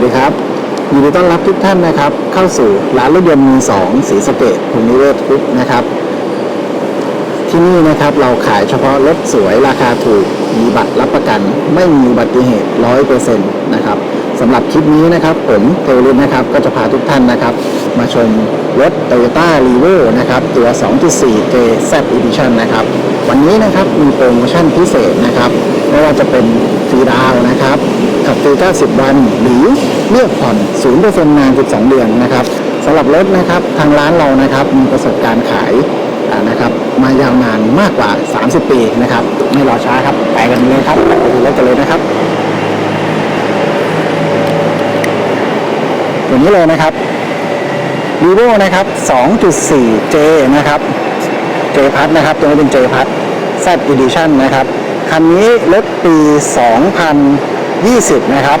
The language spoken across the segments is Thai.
วัสดีครับยินดีต้อนรับทุกท่านนะครับ เข้าสู่ร้านรถยนต์มือสองสีสเกตภูมิเวศกรุ๊ปนะครับ ที่นี่นะครับเราขายเฉพาะรถสวยราคาถูกมีบัตรรับประกัน ไม่มีอุบัติเหตุร้อยเปอร์เซ็นต์นะครับ สำหรับคลิปนี้นะครับ ผมเทวรุนนะครับก็จะพาทุกท่านนะครับ มาชมรถ Toyota r e v o นะครับตัว 2.4 J Z Edition นะครับ วันนี้นะครับมีโปรโมชั่นพิเศษนะครับไม่ว่าจะเป็นฟรีดาวนะครับขับฟรี90 วัน หรือเลือกผ่อน 0%นาน 12 เดือนนะครับสำหรับรถนะครับทางร้านเรานะครับมีประสบการณ์ขายนะครับมายาวนานมากกว่า 30 ปีนะครับไม่รอช้าครับไปกันเลยครับไปดูรถกันเลยนะครับ ตัวนี้เลยนะครับ v i v o นะครับ 2.4J นะครับ J พัทนะครับ ตัวนี้เป็น J พัท Z Edition นะครับ คันนี้รถปี 2020 นะครับ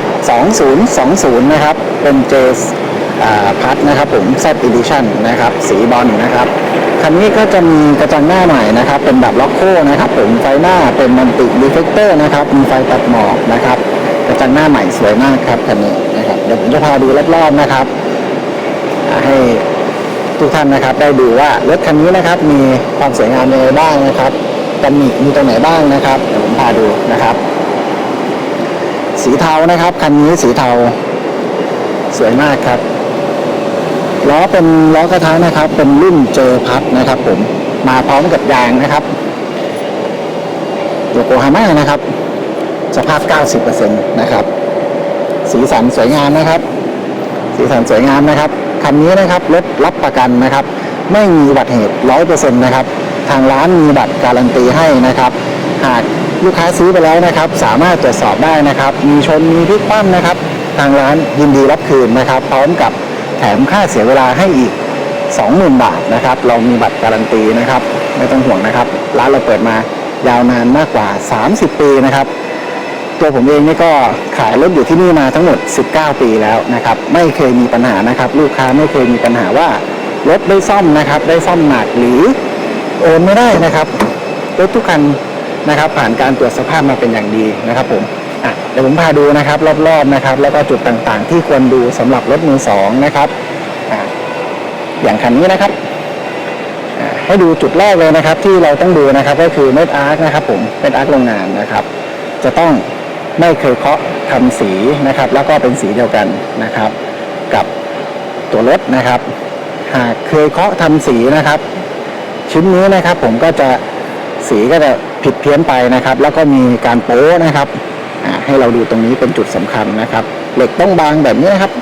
2020 นะครับ เป็น J พัทนะครับผม Z Edition นะครับ สีบอลนะครับ คันนี้ก็จะมีกระจังหน้าใหม่นะครับ เป็นแบบล็อกโคนะครับผม ไฟหน้าเป็นมันติดีเฟกเตอร์นะครับ มีไฟตัดหมอกนะครับ กระจังหน้าใหม่สวยมากครับคันนี้ ดี๋ยวผมจะพาดูรอบๆนะครับ ให้ทุกท่านนะครับ ได้ดูว่ารถคันนี้นะครับ มีความสวยงามยังไงบ้างนะครับตำหนิมีตรงไหนบ้างนะครับ เดี๋ยวผมพาดูนะครับ สีเทานะครับคันนี้สีเทาสวยมากครับล้อเป็นล้อกระทะนะครับ เป็นรุ่นเจอพับนะครับ ผมมาพร้อมกับยางนะครับโยโกฮาม่านะครับ สภาพ 90%นะครับ สีสันสวยงามนะครับ สีสันสวยงามนะครับคันนี้นะครับรถรับประกันนะครับ ไม่มีอุบัติเหตุร้อยเปอร์เซ็นต์นะครับ ทางร้านมีบัตรการันตีให้นะครับ หากลูกค้าซื้อไปแล้วนะครับ สามารถตรวจสอบได้นะครับ มีชนมีพลิกคว่ำนะครับ ทางร้านยินดีรับคืนนะครับ พร้อมกับแถมค่าเสียเวลาให้อีก 20,000 บาทนะครับ เรามีบัตรการันตีนะครับ ไม่ต้องห่วงนะครับ ร้านเราเปิดมายาวนานมากกว่า 30 ปีนะครับ ตัวผมเองนี่ก็ขายรถอยู่ที่นี่มาทั้งหมด 19 ปีแล้วนะครับ ไม่เคยมีปัญหานะครับ ลูกค้าไม่เคยมีปัญหาว่ารถได้ซ่อมนะครับ ได้ซ่อมหนักหรือโอนไม่ได้นะครับรถทุกคันนะครับ ผ่านการตรวจสภาพมาเป็นอย่างดีนะครับผมเดี๋ยวผมพาดูนะครับรอบๆนะครับ แล้วก็จุดต่างๆ ที่ควรดูสำหรับรถมือสองนะครับออย่างคันนี้นะครับให้ดูจุดแรกเลยนะครับ ที่เราต้องดูนะครับ ก็คือเม็ดอาร์คนะครับ ผมเม็ดอาร์คโรงงานนะครับ จะต้อง ไม่เคยเคาะทำสีนะครับ แล้วก็เป็นสีเดียวกันนะครับ กับตัวรถนะครับ หากเคยเคาะทำสีนะครับ ชิ้นนี้นะครับผมก็จะสีก็จะผิดเพี้ยนไปนะครับ แล้วก็มีการโป๊นะครับให้เราดูตรงนี้เป็นจุดสำคัญนะครับ เหล็กต้องบางแบบนี้ครับ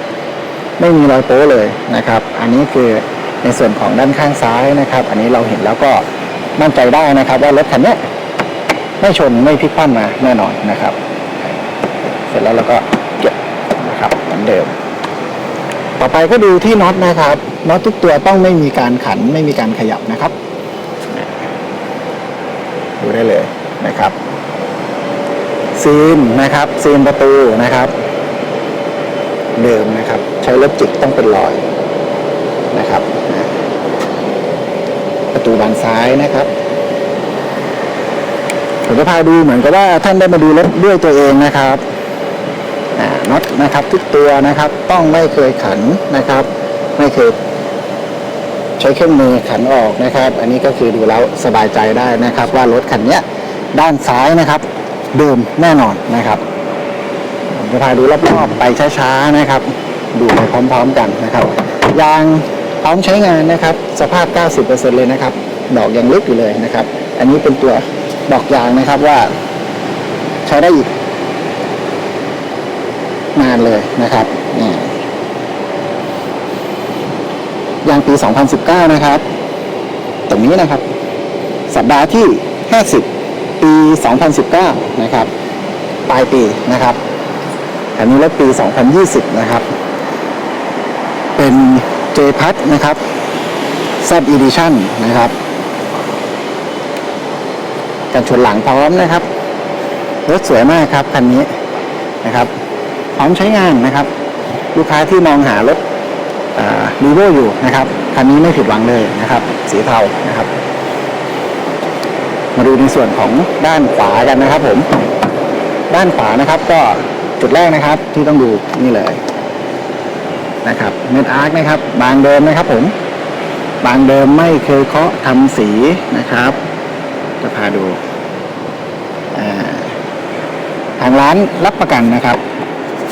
ไม่มีรอยโป๊เลยนะครับ อันนี้คือในส่วนของด้านข้างซ้ายนะครับ อันนี้เราเห็นแล้วก็มั่นใจได้นะครับ ว่ารถคันนี้ไม่ชนไม่พลิกคว่ำมาแน่นอนนะครับ ร็จแล้วเราก็เก็บนะครับเหมือนเดิม ต่อไปก็ดูที่น็อตนะครับน็อตทุกตัวต้องไม่มีการขันไม่มีการขยับนะครับ ดูได้เลยนะครับ ซีนนะครับ ซีนประตูนะครับเดิมนะครับ ใช้รถจิกต้องเป็นรอยนะครับนะประตูบานซ้ายนะครับผมจะพาดูเหมือนกับว่าท่านได้มาดูรถด้วยตัวเองนะครับอ่า น็อตนะครับทุกตัวนะครับต้องไม่เคยขันนะครับ ไม่เคยใช้เครื่องมือขันออกนะครับ อันนี้ก็คือดูแล้วสบายใจได้นะครับ ว่ารถคันเนี้ยด้านซ้ายนะครับเดิมแน่นอนนะครับจะพาดูรอบๆไปช้าๆนะครับ ดูไปพร้อมๆกันนะครับยางพร้อมใช้งานนะครับ สภาพ 90%เลยนะครับ ดอกยังล็กอยู่เลยนะครับ อันนี้เป็นตัวดอกยางนะครับว่า ใช้ได้อีก นานเลยนะครับนี่างปี 2019 นะครับ ตรงนี้นะครับ สัปดาห์ที่ 50 ปี 2019 นะครับ ปลายปีนะครับอันนี้รถปี 2020 นะครับ เป็น J พัทนะครับ Z Edition นะครับกันชนหลังพร้อมนะครับ รถสวยมากครับ คันนี้นะครับ พร้อมใช้งานนะครับ ลูกค้าที่มองหารถรีโวอยู่นะครับคันนี้ไม่ผิดหวังเลยนะครับ สีเทานะครับ มาดูในส่วนของด้านขวากันนะครับ ผม ด้านขวานะครับก็จุดแรกนะครับที่ต้องดูนี่เลยนะครับเม็ดอาร์คนะครับ บางเดิมนะครับ ผม บางเดิมไม่เคยเคาะทำสีนะครับ จะพาดูทางร้านรับประกันนะครับ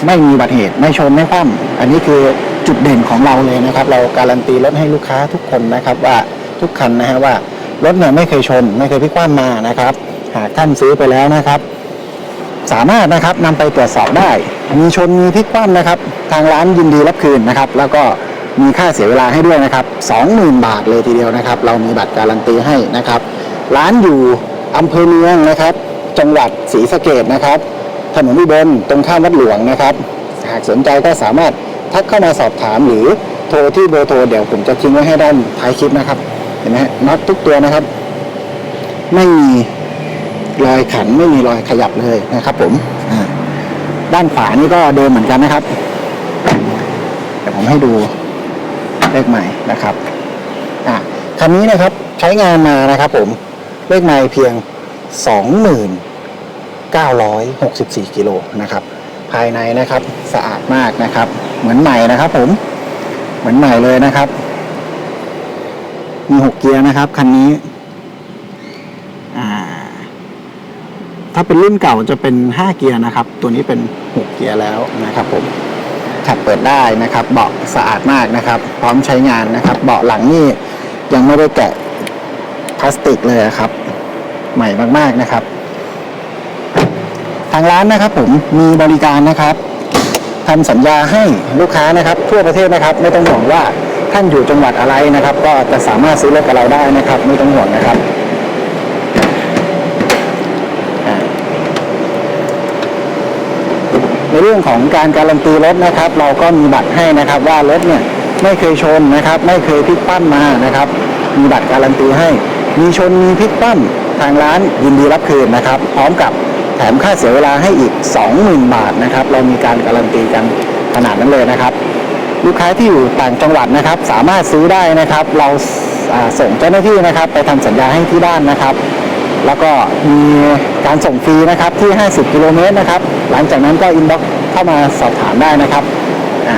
ไม่มีอุบัติเหตุไม่ชนไม่คว่ำอันนี้คือจุดเด่นของเราเลยนะครับ เราการันตีรถให้ลูกค้าทุกคนนะครับว่าทุกคันนะฮะว่ารถเนี่ยไม่เคยชน ไม่เคยพลิกคว่ำมานะครับ หากท่านซื้อไปแล้วนะครับ สามารถนะครับนำไปตรวจสอบได้ มีชนมีพลิกคว่ำนะครับ ทางร้านยินดีรับคืนนะครับ แล้วก็มีค่าเสียเวลาให้ด้วยนะครับ20,000 บาทเลยทีเดียวนะครับ เรามีบัตรการันตีให้นะครับ ร้านอยู่อำเภอเมืองนะครับ จังหวัดศรีสะเกดนะครับ ถนนอุบลตรงข้ามวัดหลวงนะครับ หากสนใจก็สามารถทักเข้ามาสอบถามหรือโทรที่เบอร์โทรเดี๋ยวผมจะทิ้งไว้ให้ด้านท้ายคลิปนะครับ เห็นไหมฮะน็อตทุกตัวนะครับ ไม่มีรอยขันไม่มีรอยขยับเลยนะครับ ผมด้านขวานี่ก็เดิมเหมือนกันนะครับเดี๋ยวผมให้ดูเลขใหม่นะครับอะคันนี้นะครับใช้งานมานะครับ ผมเลขใหม่เพียงสองหมื่น 964 กิโลนะครับ ภายในนะครับสะอาดมากนะครับ เหมือนใหม่นะครับผม เหมือนใหม่เลยนะครับ มี 6 เกียร์นะครับคันนี้ ถ้าเป็นรุ่นเก่าจะเป็น 5 เกียร์นะครับ ตัวนี้เป็น 6 เกียร์แล้วนะครับผมขับเปิดได้นะครับ เบาะสะอาดมากนะครับ พร้อมใช้งานนะครับ เบาะหลังนี่ยังไม่ได้แกะพลาสติกเลยครับ ใหม่มากๆนะครับางร้านนะครับผมมีบริการนะครับทำสัญญาให้ลูกค้านะครับทั่วประเทศนะครับ ไม่ต้องห่วงว่าท่านอยู่จังหวัดอะไรนะครับ ก็จะสามารถซื้อรถกับเราได้นะครับ ไม่ต้องห่วงนะครับในเรื่องของการการันตีรถนะครับ เราก็มีบัตรให้นะครับ ว่ารถเนี่ยไม่เคยชนนะครับ ไม่เคยพลิกปั้มมานะครับ มีบัตรการันตีให้ มีชนมีพลิกปั้มทางร้านยินดีรับคืนนะครับ พร้อมกับ แถมค่าเสียเวลาให้อีก 20,000 บาทนะครับ เรามีการการันตีกันขนาดนั้นเลยนะครับ ลูกค้าที่อยู่ต่างจังหวัดนะครับ สามารถซื้อได้นะครับ เราส่งเจ้าหน้าที่นะครับ ไปทำสัญญาให้ที่บ้านนะครับ แล้วก็มีการส่งฟรีนะครับที่ 50 กิโลเมตรนะครับ หลังจากนั้นก็อินบ็อกเข้ามาสอบถามได้นะครับอ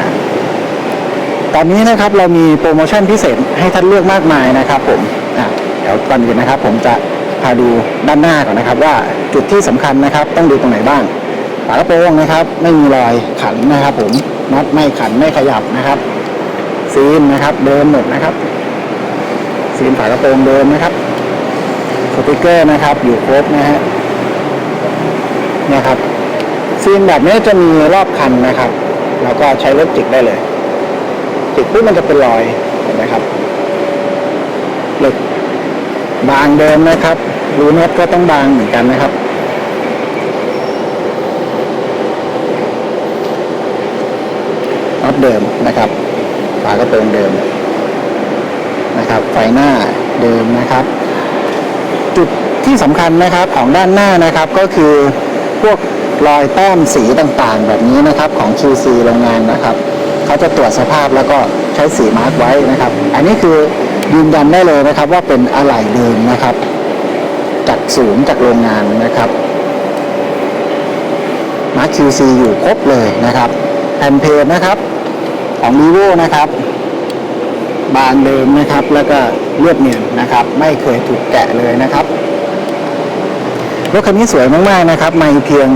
ตอนนี้นะครับเรามีโปรโมชั่นพิเศษให้ท่านเลือกมากมายนะครับ ผมเดี๋ยวก่อนอื่นนะครับ ผมจะ พาดูด้านหน้าก่อนนะครับ ว่าจุดที่สำคัญนะครับ ต้องดูตรงไหนบ้างฝากระโปรงนะครับ ไม่มีรอยขันนะครับ ผมน็อตไม่ขันไม่ขยับนะครับซีนนะครับ เดิมหมดนะครับซีนฝากระโปรงเดิมนะครับสติกเกอร์นะครับ อยู่ครบนะฮะเนี่ยครับซีนแบบนี้จะมีรอบคันนะครับแล้วก็ใช้รถจิกได้เลยจิกปุ๊บมันจะเป็นรอยเห็นไหมครับเหล็ก บางเดิมนะครับ รูน็อตก็ต้องบางเหมือนกันนะครับ น็อตเดิมนะครับ ฝากระโปรงเดิมนะครับ ไฟหน้าเดิมนะครับ จุดที่สำคัญนะครับของด้านหน้านะครับก็คือพวกรอยแต้มสีต่างๆ แบบนี้นะครับของ QC โรงงานนะครับ เขาจะตรวจสภาพแล้วก็ใช้สีมาร์กไว้นะครับ อันนี้คือ ยืนยันได้เลยนะครับว่าเป็นอะไหล่เดิมนะครับ จากศูนย์จากโรงงานนะครับมาร์ก QC อยู่ครบเลยนะครับแผ่นเพจนะครับ ของ v ี v o นะครับ บางเดิมนะครับ แล้วก็เรียบเนียนนะครับ ไม่เคยถูกแกะเลยนะครับรถคันนี้สวยมากๆนะครับไม่เพียง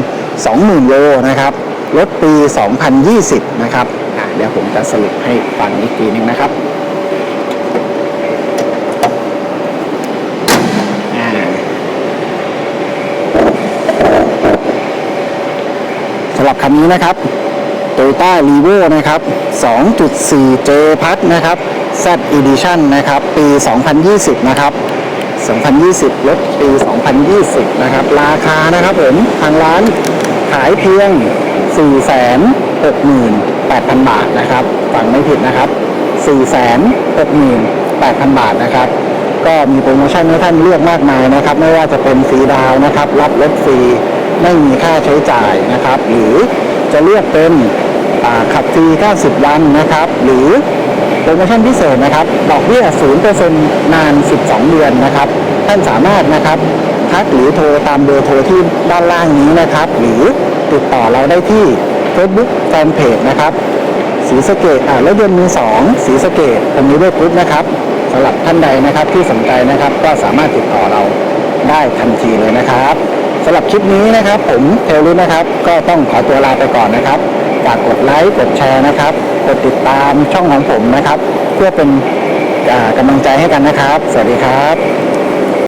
20,000 โลนะครับรถปี 2020 นะครับ เดี๋ยวผมจะสรุปให้ฟังอีกทีนึงนะครับอ่าสำหรับ คันนี้นะครับ Toyota r e v o นะครับ 2.4 J พัทนะครับ Z Edition นะครับ ปี 2020 นะครับ 2020 รถปี 2020 นะครับ ราคานะครับผม ทางร้านขายเพียง 468,000 บาทนะครับ ฟังไม่ผิดนะครับ 468,000 บาทนะครับ ก็มีโปรโมชั่นให้ท่านเลือกมากมายนะครับ ไม่ว่าจะเป็นฟรีดาวน์นะครับ รับรถฟรี ไม่มีค่าใช้จ่ายนะครับ หรือจะเลือกเป็นขับฟรี90 วันนะครับ หรือโปรโมชั่นพิเศษนะครับ ดอกเบี้ย 0%นาน 12 เดือนนะครับ ท่านสามารถนะครับ ทักหรือโทรตามเบอร์โทรที่ด้านล่างนี้นะครับ หรือติดต่อเราได้ที่ Facebook Fanpage นะครับสีสเกดอ่ารถยนต์มือสองสีสเกดตรงนี้ด้วยกรุ๊ปนะครับสำหรับท่านใดนะครับที่สนใจนะครับ ก็สามารถติดต่อเราได้ทันทีเลยนะครับ สำหรับคลิปนี้นะครับ ผมเทลลุนะครับ ก็ต้องขอตัวลาไปก่อนนะครับฝากกดไลค์กดแชร์นะครับ กดติดตามช่องของผมนะครับ เพื่อเป็นกำลังใจให้กันนะครับ สวัสดีครับ